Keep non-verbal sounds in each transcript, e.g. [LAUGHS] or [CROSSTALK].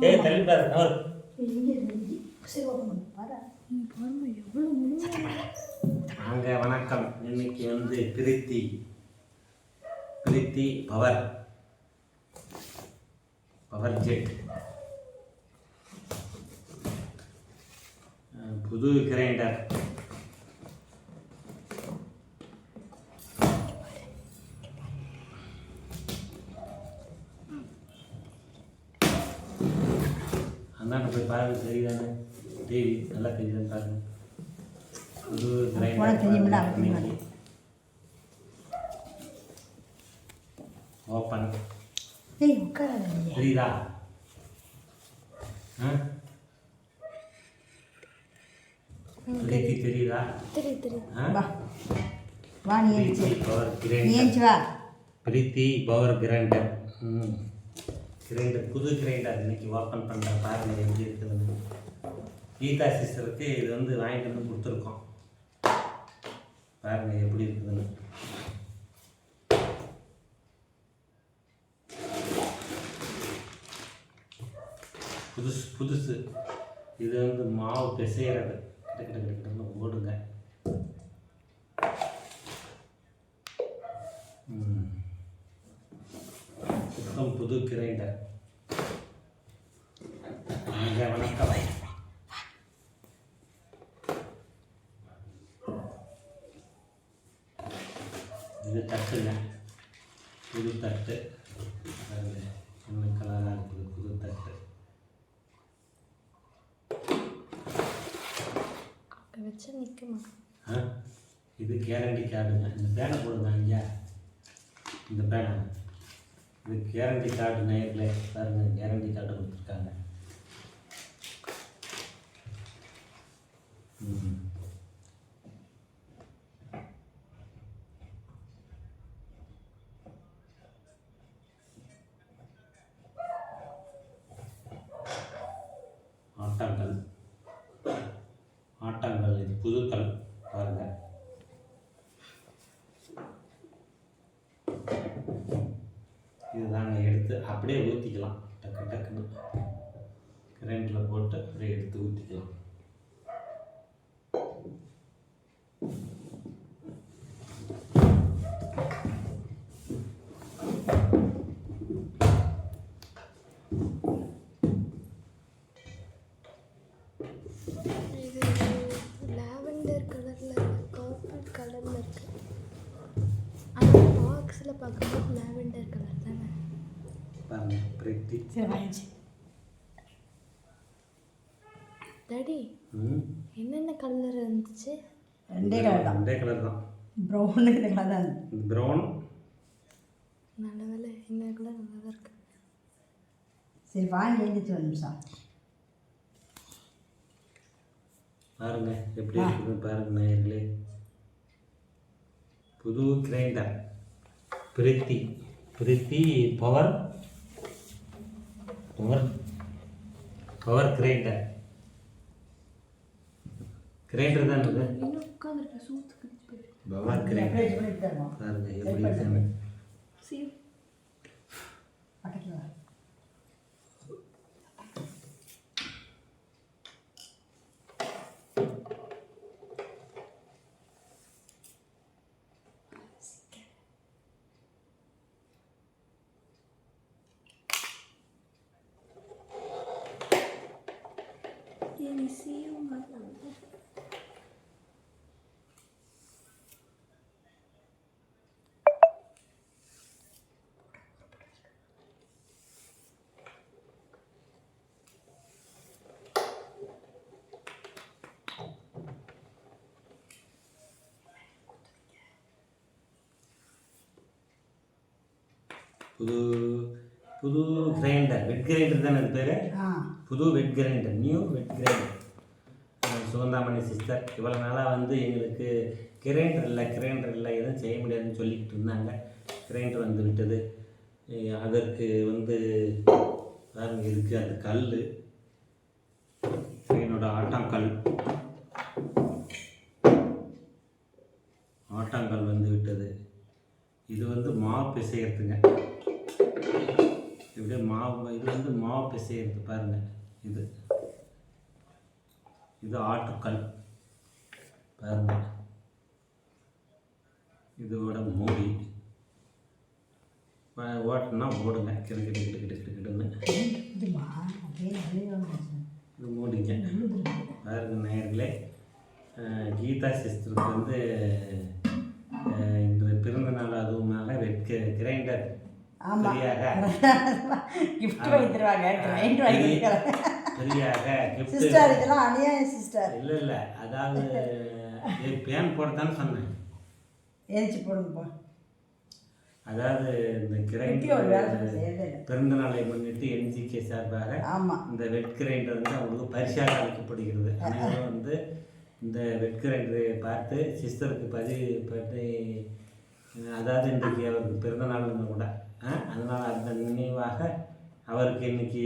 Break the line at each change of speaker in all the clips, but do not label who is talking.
ஏய் தள்ளி பாரு நவர் வணக்கம். இன்னைக்கு வந்து Preethi Preethi power. Power jet. புது கிரைண்டர்.
தெரியுமில்ல,
இன்னைக்கு ஓப்பன்
ஏய் உட்காராத நீ.
தெரியுதா? ஆ? பிரீத்தி தெரியுதா?
தெரியும் தெரியும்
ஆ?
வா. வா நீ ஏஞ்சி.
Preethi power grinder.
ஏஞ்சி வா.
Preethi power grinder. ம். கிரைண்டர் புது கிரைண்டர் இன்னைக்கு ஓப்பன் பண்ணுற பாருங்க எப்படி இருக்குதுன்னு. கீதா சிஸ்டருக்கு இது வந்து வாங்கிட்டு வந்து கொடுத்துருக்கோம். பாருங்க எப்படி இருக்குதுன்னு. புதுசு புதுசு. இது வந்து மாவு பிசைகிறது கிட்ட கிட்ட கிட்ட கிட்டன்னு ஓடுங்க. புது கிரைண்டர் வாங்க வணக்கம் இது தட்டுங்க புது தட்டு. என்ன கலராக இருக்குது புது தட்டு.
வச்சா நிற்குமா
ஆ? இது கேரண்டி கார்டுங்க இந்த பேனை போடுங்க ஐயா. இந்த பேனை. இது கேரண்டி கார்டு நேரில். பாருங்க கேரண்டி கார்டு கொடுத்துருக்காங்க. ம். ஆட்டாங்கல் ஆட்டாங்கல் இது புதுக்கல் பாருங்க. இதுதாங்க எடுத்து அப்படியே ஊற்றிக்கலாம் டக்கு டக்குன்னு. கிரைண்டில் போட்டு அப்படியே எடுத்து ஊற்றிக்கலாம்
இது லாவெண்டர் கலரில் பர்பிள் கலரில் இருக்கு. ஆனால் பாக்ஸில் பார்க்கும்போது லாவெண்டர் கலர் தானே?
பாருங்க பிரீத்தி.
சரி வா ஏஞ்சி
டாடி என்னென்ன கலர் இருந்துச்சு?
ரெண்டே கலர் தான்.
ரெண்டே கலர் தான்.
ப்ரௌனுக்கு இந்த கலர் தான்.
ப்ரௌன்
நல்ல வேலை இந்த கலர் நல்லா தான் இருக்கு.
சரி வாங்கி எழுந்திரிச்சு ஒரு நிமிஷம்.
பாருங்க எப்படி இருக்குது பாருங்க நேயர்களே. புது grinder Preethi. Preethi power power power grinder grinder தான் இது. Power grinder. பாருங்க எப்படி இருக்குன்னு
சீ
பக்கத்தில் வா
நீ சீவுங்க
புது கிரைண்டர் வெட் கிரைண்டர் தானே அது பேர்? புது wet grinder new wet grinder Suganthamani sister இவ்வளோ நாளாக வந்து எங்களுக்கு கிரைண்டர் இல்லை கிரைண்டர் இல்லை எதுவும் செய்ய முடியாதுன்னு சொல்லிக்கிட்டு இருந்தாங்க. கிரைண்டர் வந்து விட்டது. அதற்கு வந்து பாருங்க இதுக்கு அந்த கல். என்னோட ஆட்டாங்கல். ஆட்டாங்கல் வந்து விட்டது. இது வந்து மாவு பிசைகிறதுங்க இப்படி இது மாவு இது வந்து மாவு பிசையிறது பாருங்க இது. இது ஆட்டுக்கல். பாருங்க. இதோட மூடி. ஓட்டுனா ஓடுங்க. கிடு கிடு கிடு கிடு கிடுன்னு. இது மூடிங்க. பாருங்க நேயர்களே. கீதா சிஸ்டருக்கு வந்து இன்று பிறந்த நாள் அதுவுமாக வெட்க கிரைண்டர்.
Gift வைத்திருவாங்க கிரைண்ட்
கிஃப்ட்
சிஸ்டர் இதெல்லாம் அநியாயம் சிஸ்டர்
இல்லை இல்லை. அதாவது பேன் போடத்தானே சொன்னேன்.
ஏஞ்சி போடுங்கப்பா
அதாவது இந்த கிரைண்டர் பிறந்த நாளை முன்னிட்டு என்ஜிகே சார்பாக இந்த வெட் கிரைண்டர் வந்து அவங்களுக்கு பரிசாக அளிக்கப்படுகிறது [LAUGHS] அனைவரும் வந்து இந்த வெட் கிரைண்டரை பார்த்து சிஸ்டருக்கு பதிவு பண்ணி அஹ், அதாவது இன்றைக்கு அவருக்கு பிறந்த நாள்னு கூட. அதனால் அந்த நினைவாக அவருக்கு இன்னைக்கு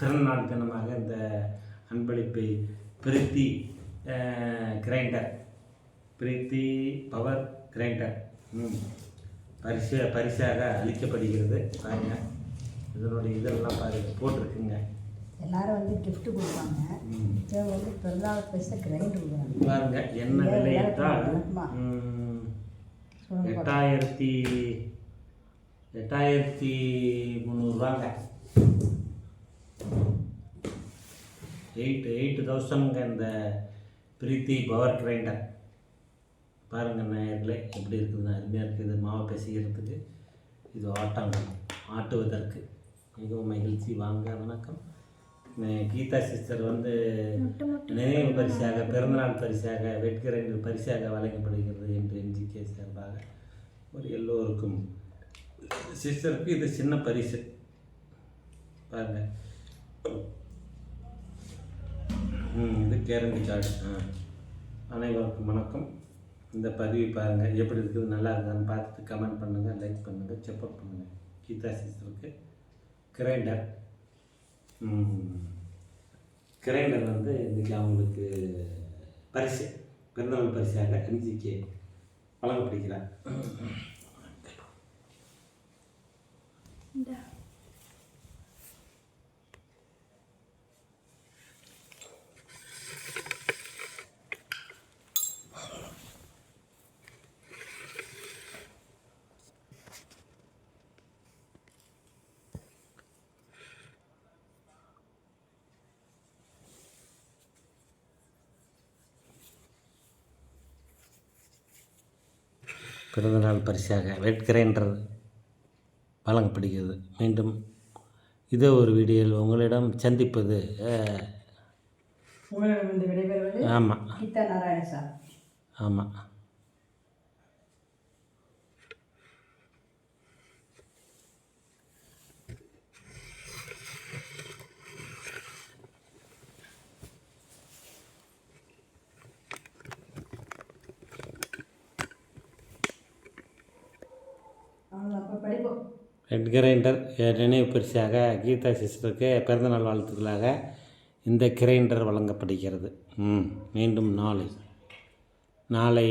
பிறந்த நாள் தினமாக இந்த அன்பளிப்பை Preethi grinder Preethi power grinder. பரிசு பரிசாக அளிக்கப்படுகிறது. பாருங்க இதனுடைய இதெல்லாம் பாருங்க போட்டிருக்குங்க.
எல்லாரும் வந்து gift கொடுப்பாங்க. இவங்க வந்து பிறந்தாள் பைசா கிரைண்ட் கொடுக்குறாங்க.
பாருங்க என்ன விலை எட்டாயிரத்தி எட்டாயிரத்தி முந்நூறுவாங்க. எயிட் எயிட் தௌசண்ட்ங்க இந்த பிரீத்தி பவர் கிரைண்டர் பாருங்க நேயர்களே எப்படி இருக்குதுன்னு அருமையாக இருக்குது. மாவு பிசைகிறதுக்கு இது ஆட்டாங்கம் ஆட்டுவதற்கு மிகவும் மகிழ்ச்சி. வாங்க வணக்கம். கீதா சிஸ்டர் வந்து நினைவு பரிசாக பிறந்தநாள் பரிசாக வெட்கிரைண்டர் பரிசாக வழங்கப்படுகிறது என்று என்ஜிகே சார்பாக ஒரு எல்லோருக்கும் சிஸ்டருக்கு இது சின்ன பரிசு. பாருங்க. இது கேரண்டி கார்டு அனைவருக்கும் வணக்கம். இந்த பதிவு பாருங்கள் எப்படி இருக்குது நல்லா இருக்கான்னு பார்த்துட்டு கமெண்ட் பண்ணுங்கள் லைக் பண்ணுங்கள் செக்அப் பண்ணுங்கள் கீதா சிஸ்டருக்கு. கிரைண்டர். கிரைண்டர் வந்து இன்றைக்கி அவங்களுக்கு பரிசு. பிறந்தநாள் பரிசாக அஞ்சிக்கு வழங்கப்படுகிறார்.
இந்தா.
பிறந்தநாள் பரிசாக வெட் கிரைண்டர் வழங்கப்படுகிறது. மீண்டும் இதே ஒரு வீடியோவில் உங்களிடம் சந்திப்பது ஆமாம் ஆமாம் கிரைண்டர் நினைவு பரிசாக கீதா சிஸ்டருக்கு பிறந்தநாள் வாழ்த்துக்களாக இந்த கிரைண்டர் வழங்கப்படுகிறது. ம் மீண்டும் நாளை. நாளை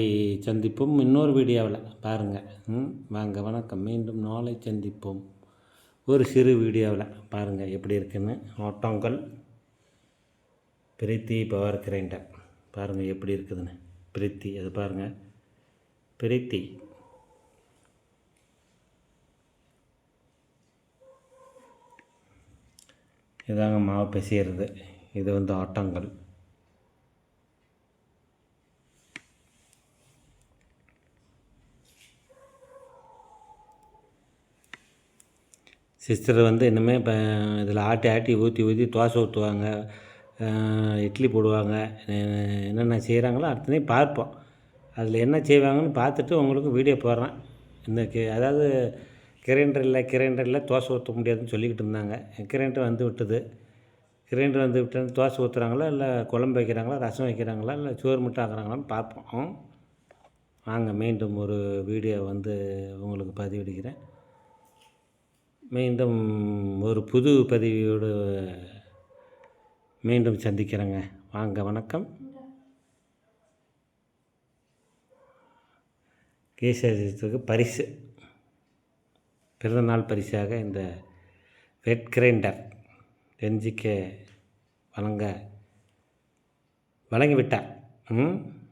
சந்திப்போம் இன்னொரு வீடியோவில். பாருங்கள் ம் வாங்க வணக்கம். மீண்டும் நாளை சந்திப்போம். ஒரு சிறு வீடியோவில். பாருங்கள் எப்படி இருக்குன்னு. ஓட்டோங்கல் பிரீத்தி பவர் கிரைண்டர். பாருங்கள் எப்படி இருக்குதுன்னு. பிரீத்தி அது பாருங்கள் பிரீத்தி. இதாங்க மாவு பிசையிறது. இது வந்து ஆட்டாங்கல் சிஸ்டர் வந்து இன்னுமே இப்போ இதில் ஆட்டி ஆட்டி ஊற்றி ஊற்றி தோசை ஊற்றுவாங்க. இட்லி போடுவாங்க. என்னென்ன செய்கிறாங்களோ அடுத்தனையும் பார்ப்போம். அதில் என்ன செய்வாங்கன்னு பார்த்துட்டு உங்களுக்கு வீடியோ போடுறேன். இந்த அதாவது கிரைண்டர் இல்லை கிரைண்டர் இல்லை தோசை ஊற்ற முடியாதுன்னு சொல்லிக்கிட்டு இருந்தாங்க. கிரைண்டர் வந்து விட்டது. கிரைண்டர் வந்து விட்டு தோசை ஊற்றுறாங்களா இல்லை குழம்பு வைக்கிறாங்களா ரசம் வைக்கிறாங்களா இல்லை சோறு மட்டும் ஆக்குறாங்களான்னு பார்ப்போம். வாங்க மீண்டும் ஒரு வீடியோ வந்து உங்களுக்கு பதிவிடுகிறேன். மீண்டும் ஒரு புது பதிவியோடு மீண்டும் சந்திக்கிறேங்க. வாங்க வணக்கம். கேசத்துக்கு பரிசு. பிறந்தநாள் பரிசாக இந்த வெட் கிரைண்டர் என்ஜிகே வழங்க வழங்கிவிட்டார். ம்?